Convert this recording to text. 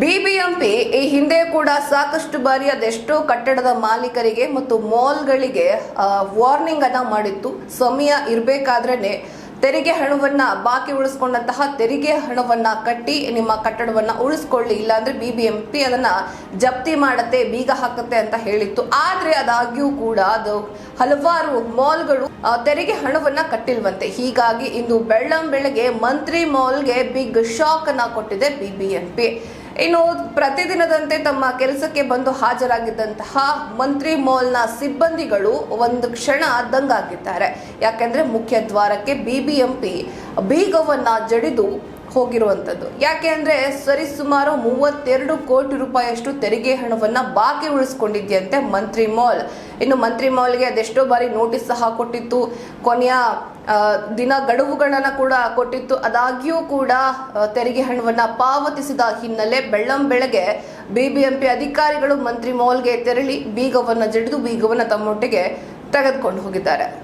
BBMP ಈ ಹಿಂದೆ ಕೂಡ ಸಾಕಷ್ಟು ಬಾರಿ ಅದೆಷ್ಟೋ ಕಟ್ಟಡದ ಮಾಲೀಕರಿಗೆ ಮತ್ತು ಮಾಲ್ಗಳಿಗೆ ವಾರ್ನಿಂಗ್ ಅನ್ನ ಮಾಡಿತ್ತು. ಸಮಯ ಇರಬೇಕಾದ್ರೆ ತೆರಿಗೆ ಹಣವನ್ನ ಬಾಕಿ ಉಳಿಸ್ಕೊಂಡಂತಹ ತೆರಿಗೆ ಹಣವನ್ನ ಕಟ್ಟಿ ನಿಮ್ಮ ಕಟ್ಟಡವನ್ನ ಉಳಿಸ್ಕೊಳ್ಳಿ, ಇಲ್ಲಾಂದ್ರೆ ಬಿಬಿಎಂಪಿ ಅದನ್ನ ಜಪ್ತಿ ಮಾಡತ್ತೆ, ಬೀಗ ಹಾಕತ್ತೆ ಅಂತ ಹೇಳಿತ್ತು. ಆದ್ರೆ ಅದಾಗ್ಯೂ ಕೂಡ ಅದು ಹಲವಾರು ಮಾಲ್ಗಳು ತೆರಿಗೆ ಹಣವನ್ನ ಕಟ್ಟಿಲ್ವಂತೆ. ಹೀಗಾಗಿ ಇಂದು ಬೆಳ್ಳಂ ಬೆಳಗ್ಗೆ ಮಂತ್ರಿ ಮಾಲ್ಗೆ ಬಿಗ್ ಶಾಕ್ ಅನ್ನ ಕೊಟ್ಟಿದೆ ಬಿಬಿಎಂಪಿ. ಇನ್ನು ಪ್ರತಿದಿನದಂತೆ ತಮ್ಮ ಕೆಲಸಕ್ಕೆ ಬಂದು ಹಾಜರಾಗಿದ್ದಂತಹ ಮಂತ್ರಿ ಮಾಲ್ನ ಸಿಬ್ಬಂದಿಗಳು ಒಂದು ಕ್ಷಣ ದಂಗಾಗಿದ್ದಾರೆ. ಯಾಕೆಂದ್ರೆ ಮುಖ್ಯ ದ್ವಾರಕ್ಕೆ ಬಿಬಿಎಂಪಿ ಬೀಗವನ್ನ ಜಡಿದು ಹೋಗಿರುವಂತದ್ದು ಯಾಕೆ ಅಂದ್ರೆ ಸರಿಸುಮಾರು ಮೂವತ್ತೆರಡು ಕೋಟಿ ರೂಪಾಯಿಯಷ್ಟು ತೆರಿಗೆ ಹಣವನ್ನು ಬಾಕಿ ಉಳಿಸ್ಕೊಂಡಿದ್ಯಂತೆ ಮಂತ್ರಿ ಮಾಲ್. ಇನ್ನು ಮಂತ್ರಿ ಮಾಲ್ಗೆ ಅದೆಷ್ಟೋ ಬಾರಿ ನೋಟಿಸ್ ಸಹ ಕೊಟ್ಟಿತ್ತು. ಕೊನೆಯ ದಿನ ಗಡುವುಗಳನ್ನು ಕೂಡ ಕೊಟ್ಟಿತ್ತು. ಅದಾಗ್ಯೂ ಕೂಡ ತೆರಿಗೆ ಹಣವನ್ನು ಪಾವತಿಸಿದ ಹಿನ್ನೆಲೆ ಬೆಳ್ಳಂ ಬೆಳಗ್ಗೆ ಬಿಬಿಎಂಪಿ ಅಧಿಕಾರಿಗಳು ಮಂತ್ರಿ ಮಾಲ್ಗೆ ತೆರಳಿ ಬೀಗವನ್ನು, ಜಡಿದು ಬೀಗವನ್ನು ತಮ್ಮೊಟ್ಟಿಗೆ ತೆಗೆದುಕೊಂಡು ಹೋಗಿದ್ದಾರೆ.